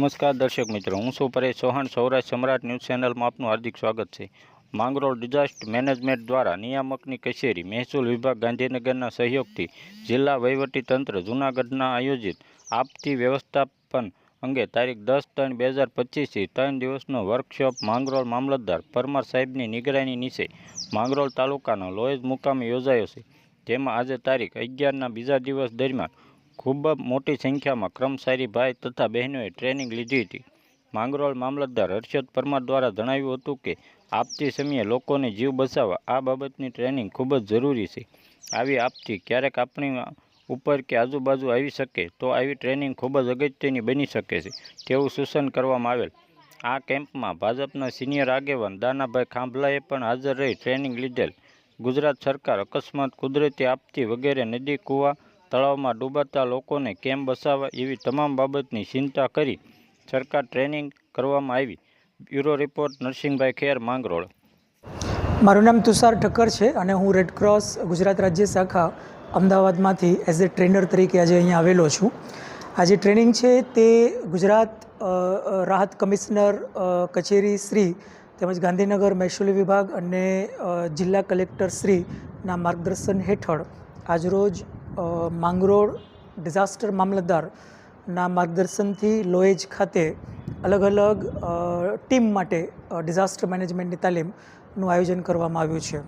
નમસ્કાર દર્શક મિત્રો, હું છું પરેશ ચૌહાણ. સૌરાષ્ટ્ર સમ્રાટ ન્યૂઝ ચેનલમાં આપનું હાર્દિક સ્વાગત છે. માંગરોળ ડિઝાસ્ટર મેનેજમેન્ટ દ્વારા નિયામકની કચેરી મહેસૂલ વિભાગ ગાંધીનગરના સહયોગથી જિલ્લા વહીવટીતંત્ર જૂનાગઢના આયોજિત આપતી વ્યવસ્થાપન અંગે તારીખ દસ ત્રણ બે હજાર પચીસથી ત્રણ દિવસનો વર્કશોપ માંગરોળ મામલતદાર પરમાર સાહેબની નિગરાની નીચે માંગરોળ તાલુકાના લોયજ મુકામે યોજાયો છે. જેમાં આજે તારીખ અગિયારના બીજા દિવસ દરમિયાન ખૂબ મોટી સંખ્યામાં કર્મચારી ભાઈ તથા બહેનોએ ટ્રેનિંગ લીધી હતી. માંગરોળ મામલતદાર હર્ષદ પરમાર દ્વારા જણાવ્યું હતું કે, આપતી સમયે લોકોને જીવ બચાવવા આ બાબતની ટ્રેનિંગ ખૂબ જ જરૂરી છે. આવી આપતી ક્યારેક આપણી ઉપર કે આજુબાજુ આવી શકે તો આવી ટ્રેનિંગ ખૂબ જ અગત્યની બની શકે છે, તેવું સૂચન કરવામાં આવેલ. આ કેમ્પમાં ભાજપના સિનિયર આગેવાન દાનાભાઈ ખાંભલાએ પણ હાજર રહી ટ્રેનિંગ લીધેલ. ગુજરાત સરકાર અકસ્માત કુદરતી આપતી વગેરે નદી, કૂવા તળાવમાં ડૂબાતા લોકોને કેમ બચાવવા એવી તમામ બાબતની ચિંતા કરી સરકાર ટ્રેનિંગ કરવામાં આવી. Bureau report, Narsinhbhai Kher, Mangrol. મારું નામ તુષાર ઠક્કર છે અને હું રેડક્રોસ ગુજરાત રાજ્ય શાખા અમદાવાદમાંથી એઝ એ ટ્રેનર તરીકે આજે અહીંયા આવેલો છું. આ જે ટ્રેનિંગ છે તે ગુજરાત રાહત કમિશનર કચેરી શ્રી તેમજ ગાંધીનગર મહેસૂલી વિભાગ અને જિલ્લા કલેક્ટર શ્રીના માર્ગદર્શન હેઠળ આજરોજ માંગરોળ ડિઝાસ્ટર મામલતદારના માર્ગદર્શનથી લોએજ ખાતે અલગ અલગ ટીમ માટે ડિઝાસ્ટર મેનેજમેન્ટની તાલીમનું આયોજન કરવામાં આવ્યું છે.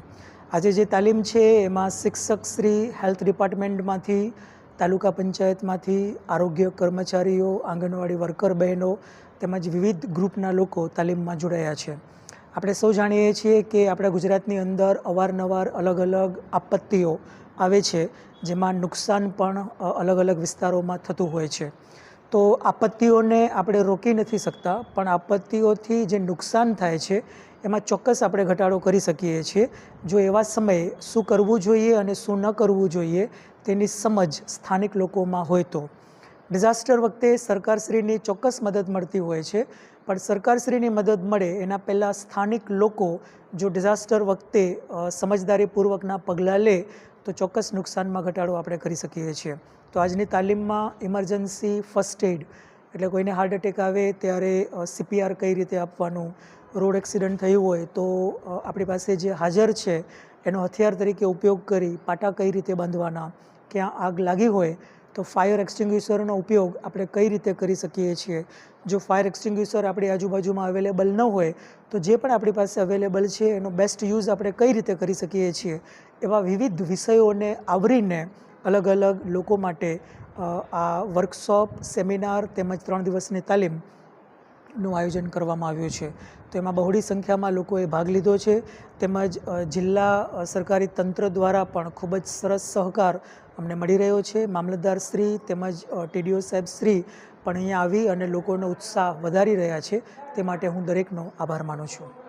આજે જે તાલીમ છે એમાં શિક્ષક શ્રી, હેલ્થ ડિપાર્ટમેન્ટમાંથી, તાલુકા પંચાયતમાંથી આરોગ્ય કર્મચારીઓ, આંગણવાડી વર્કર બહેનો તેમજ વિવિધ ગ્રુપના લોકો તાલીમમાં જોડાયા છે. આપણે સૌ જાણીએ છીએ કે આપણા ગુજરાતની અંદર અવારનવાર અલગ અલગ આપત્તિઓ આવે છે, જેમાં નુકસાન પણ અલગ અલગ વિસ્તારોમાં થતું હોય છે. તો આપત્તિઓને આપણે રોકી નથી શકતા, પણ આપત્તિઓથી જે નુકસાન થાય છે, એમાં ચોક્કસ આપણે ઘટાડો કરી શકીએ છીએ. જો એવા સમયે શું કરવું જોઈએ અને શું ન કરવું જોઈએ, તેની સમજ સ્થાનિક લોકોમાં હોય તો. ડિઝાસ્ટર વખતે સરકારશ્રીની ચોક્કસ મદદ મળતી હોય છે. પણ સરકારશ્રીની મદદ મળે એના પહેલાં સ્થાનિક લોકો જો ડિઝાસ્ટર વખતે સમજદારીપૂર્વકના પગલાં લે, તો ચોક્કસ નુકસાનમાં ઘટાડો આપણે કરી શકીએ છીએ. તો આજની તાલીમમાં ઇમરજન્સી, ફર્સ્ટ એડ, એટલે કોઈને હાર્ટ એટેક આવે ત્યારે સીપીઆર કઈ રીતે આપવાનું, રોડ એક્સિડન્ટ થયું હોય તો આપણી પાસે જે હાજર છે, એનો હથિયાર તરીકે ઉપયોગ કરી પાટા કઈ રીતે બાંધવાના ક્યાં આગ લાગી હોય તો ફાયર એક્સટિંગ્યુશરનો ઉપયોગ આપણે કઈ રીતે કરી શકીએ છીએ? જો ફાયર એક્સટિંગ્યુશર આપણી આજુબાજુમાં અવેલેબલ ન હોય, તો જે પણ આપણી પાસે અવેલેબલ છે, એનો બેસ્ટ યુઝ આપણે કઈ રીતે કરી શકીએ છીએ? એવા વિવિધ વિષયોને આવરીને અલગ અલગ લોકો માટે આ વર્કશોપ સેમિનાર તેમજ ત્રણ દિવસની તાલીમ નું આયોજન કરવામાં આવ્યું છે. તો એમાં બહોળી સંખ્યામાં લોકોએ ભાગ લીધો છે. તેમજ જિલ્લા સરકારી તંત્ર દ્વારા પણ ખૂબ જ સરસ સહકાર અમને મળી રહ્યો છે. મામલતદાર શ્રી તેમજ ટીડીઓ સાહેબ શ્રી પણ અહીંયા આવી અને લોકોનો ઉત્સાહ વધારી રહ્યા છે. તે માટે હું દરેકનો આભાર માનું છું.